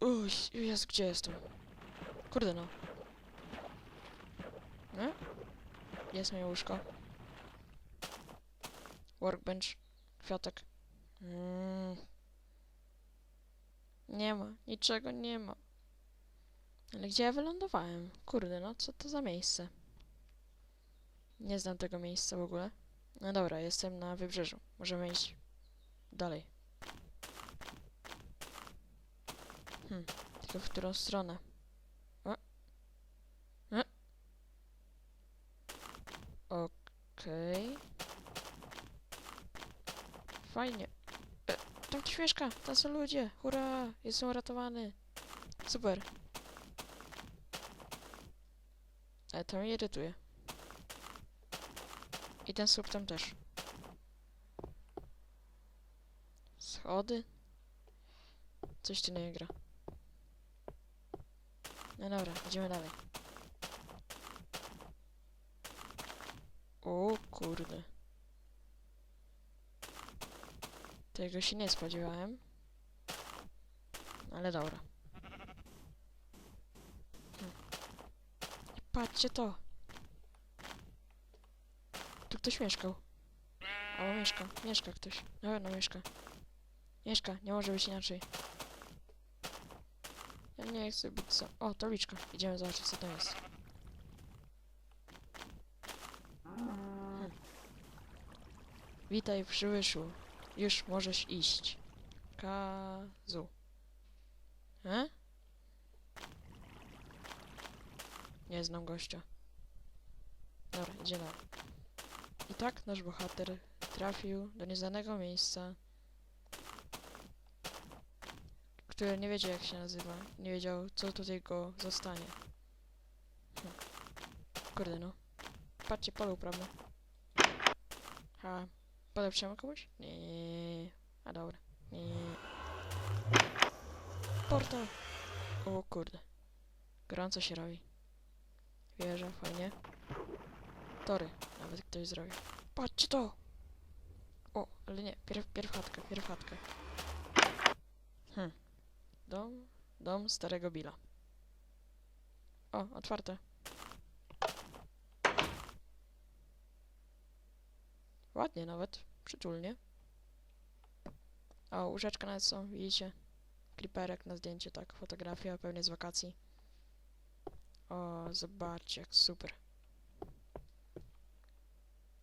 Uj, jest, gdzie jestem? Kurde no. Nie? Jest moje łóżko. Workbench. Kwiatek. Mm. Nie ma. Niczego nie ma. Ale gdzie ja wylądowałem? Kurde, no co to za miejsce? Nie znam tego miejsca w ogóle. No dobra, jestem na wybrzeżu. Możemy iść dalej. Hmm, tylko w którą stronę? O. E. Okej. Fajnie. E, tam ktoś mieszka, tam są ludzie. Hurra, jestem uratowany. Super. Ale to mnie irytuje. I ten słup tam też. Schody? Coś tu nie gra. No dobra, idziemy dalej. O kurde. Tego się nie spodziewałem. Ale dobra. Hm. Patrzcie to. Tu ktoś mieszkał. O, mieszka. Mieszka ktoś. Na pewno mieszka. Mieszka. Nie może być inaczej. Ja nie chcę być sam. O, tabliczka. Idziemy zobaczyć, co to jest. Witaj Przywyszu. Już możesz iść. Kazu. E? Nie znam gościa. Dobra, idzie dalej. I tak nasz bohater trafił do nieznanego miejsca, które nie wiedział jak się nazywa. Nie wiedział co tutaj go zostanie. Hm. Kurde no. Patrzcie, polu prawo. Ha. Polepszymy komuś? Nie. A dobra. Nie. Portal. O kurde. Gorąco się robi. Wieża, fajnie. Tory. Nawet ktoś zrobił. Patrzcie to! O, ale nie. Pierw, pierw chatkę, pierw chatkę. Hm. Dom, dom starego Billa. O, otwarte. Ładnie nawet. Przytulnie. O, łóżeczka nawet są, widzicie? Kliperek na zdjęcie, tak. Fotografia pewnie z wakacji. O, zobaczcie, jak super.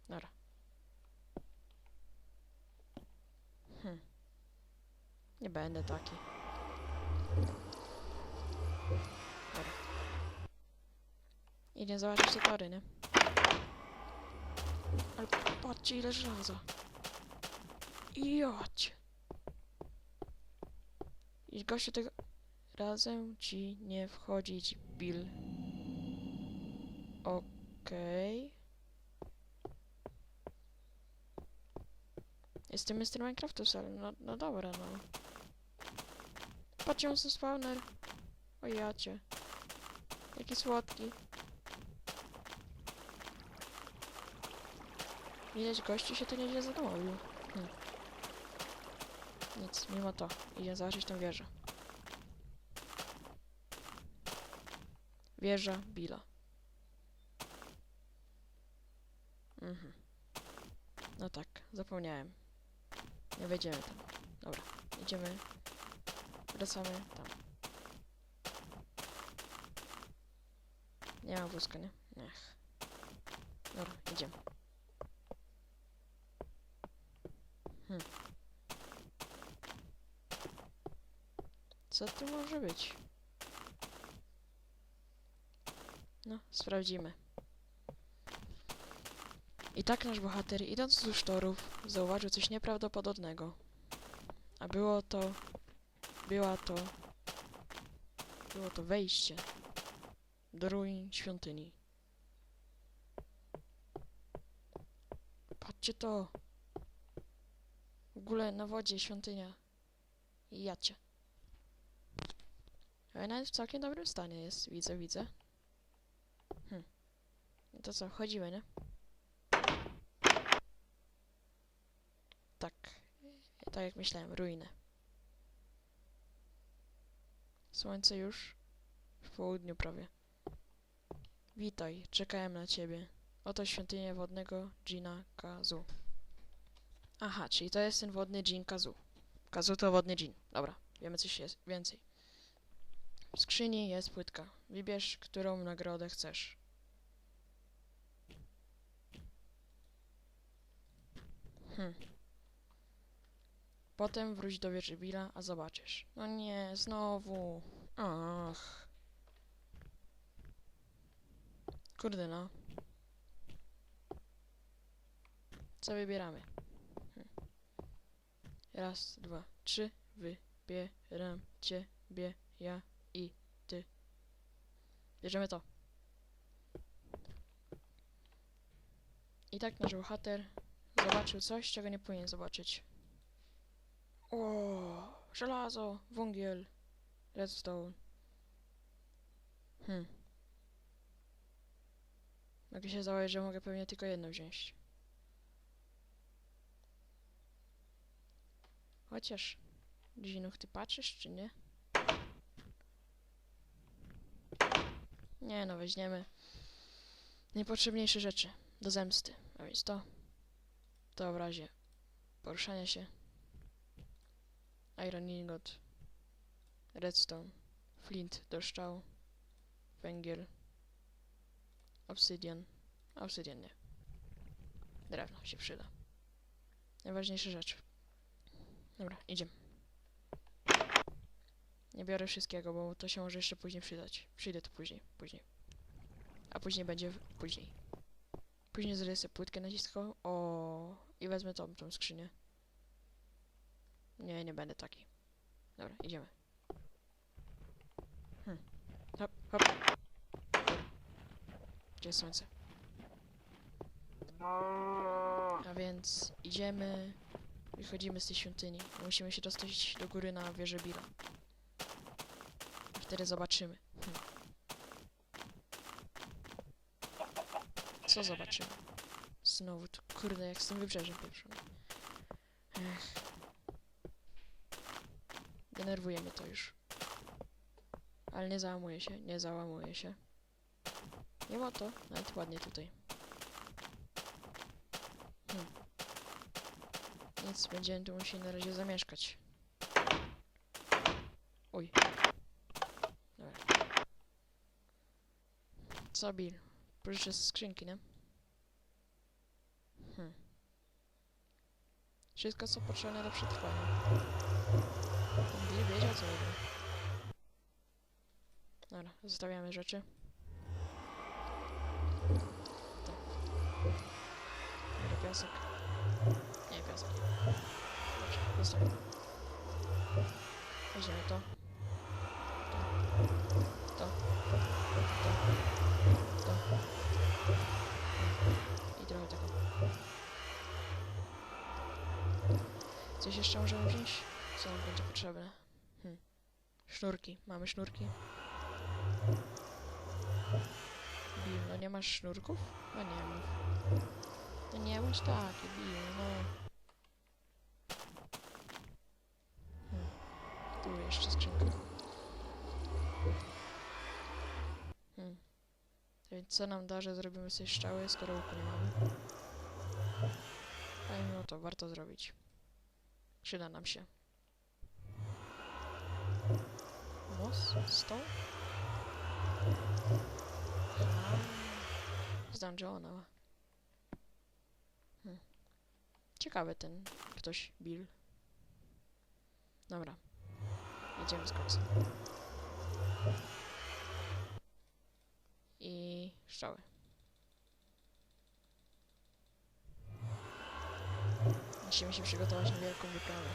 Dobra. Hm. Nie będę taki. Dobra. Idę zobaczyć te tory, nie? Ale patrzcie ile żelaza. Jocie. I gościu tego... Razem ci nie wchodzić, Bill. Okej. Jestem Mr. Minecraftus, ale no, no dobra, no. Patrzcie, on spawner. O jacie. Jaki słodki. Widać, gościu się to nieźle zadowolił. Hmm. Nic, mimo to. Idę zobaczyć tę wieżę. Wieża Billa. Mhm. No tak, zapomniałem. Nie wejdziemy tam. Dobra, idziemy. Wracamy tam. Nie ma wózka, nie? Ech. Dobra, idziemy. Hmm. Co tu może być? No, sprawdzimy. I tak nasz bohater, idąc wzdłuż torów, zauważył coś nieprawdopodobnego. A było to... Była to... Było to wejście do ruin świątyni. Patrzcie to! Ogóle na wodzie świątynia. Jacie. Ale nawet w całkiem dobrym stanie jest, widzę, widzę. Hm. No to co, chodzimy, nie? Tak. Tak jak myślałem, ruiny. Słońce już w południu prawie. Witaj, czekałem na ciebie. Oto świątynia wodnego Jina Kazu. Aha, czyli to jest ten wodny Jin Kazu. Kazu to wodny Jin. Dobra, wiemy coś jest więcej. W skrzyni jest płytka. Wybierz, którą nagrodę chcesz. Hm. Potem wróć do wieży Billa, a zobaczysz. No nie, znowu. Ach. Kurde no. Co wybieramy? Raz, dwa, trzy. Wybieram ciebie, ja i ty. Bierzemy to. I tak nasz bohater zobaczył coś, czego nie powinien zobaczyć. O, żelazo, węgiel, redstone. Hmm. Mogę się założyć, że mogę pewnie tylko jedno wziąć. Chociaż, Dzinuch, ty patrzysz, czy nie? Nie no, weźmiemy najpotrzebniejsze rzeczy do zemsty. A więc to, to w razie poruszania się. Iron ingot, redstone, flint do szczału, węgiel, obsydian, obsydian nie. Drewno się przyda. Najważniejsze rzeczy. Dobra, idziemy. Nie biorę wszystkiego, bo to się może jeszcze później przydać. Przyjdę tu później, później. A później będzie później. Później zrobię sobie płytkę naciskową. O, i wezmę tą, tą skrzynię. Nie, nie będę taki. Dobra, idziemy. Hmm. Hop, hop. Gdzie jest słońce? A więc idziemy. Wychodzimy z tej świątyni. Musimy się dostać do góry na wieżę Billa. I wtedy zobaczymy. Hmm. Co zobaczymy? Znowu to kurde jak z tym wybrzeżem pierwszym. Ech. Denerwuje mnie to już. Ale nie załamuje się, nie załamuje się. Nie ma to, nawet ładnie tutaj. Hmm. Nic, będziemy tu musieli na razie zamieszkać. Uj. Dobra. Co, Bill? Pożyczę z skrzynki, nie? Hmm. Wszystko, co potrzebne do przetrwania. Bill wiedział, co robi. Dobra, zostawiamy rzeczy. Tak. Piasek. Dobrze, zostawię. Weźmiemy to. To. To. To. I trochę tego. Coś jeszcze możemy wziąć? Co nam będzie potrzebne? Hmm. Sznurki. Mamy sznurki? Bill, no nie masz sznurków? No nie mów. No nie bądź taki, Bill, no. Hmm. Tu jeszcze skrzynka. Hmm. Więc co nam da, że zrobimy sobie szczały, skoro łuku nie mamy? Ale mimo to warto zrobić. Przyda nam się. Most? Stone? Z dungeona. Hmm. Ciekawy ten ktoś, Bill. Dobra. Jedziemy z koksem. I strzały. Musimy się przygotować na wielką wyprawę.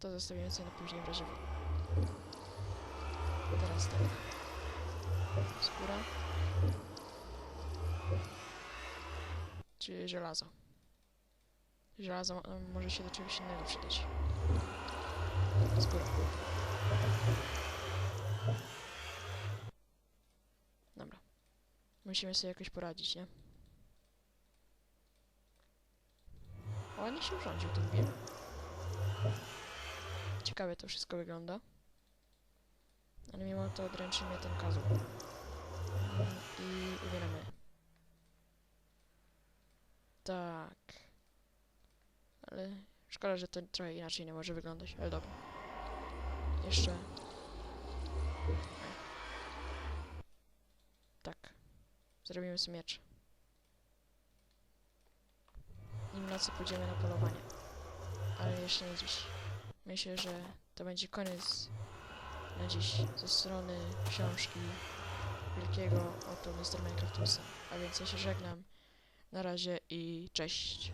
To zostawimy sobie na później w razie Teraz tak. Skóra. Czy żelazo. Żelazo mo- może się do czegoś innego przydać. Skóra. Dobra. Musimy sobie jakoś poradzić, nie? Ładnie się urządził ten biel. ciekawie to wszystko wygląda. Ale mimo to dręczy mnie ten kazł. Mm, I ubieramy. Tak. Ale szkoda, że to trochę inaczej nie może wyglądać, ale dobra. Jeszcze. Tak. Zrobimy sobie miecz. I nocy pójdziemy na polowanie. Ale jeszcze nie dziś. Myślę, że to będzie koniec na dziś ze strony książki wielkiego oto Mr. Minecraftusa. A więc ja się żegnam. Na razie i cześć.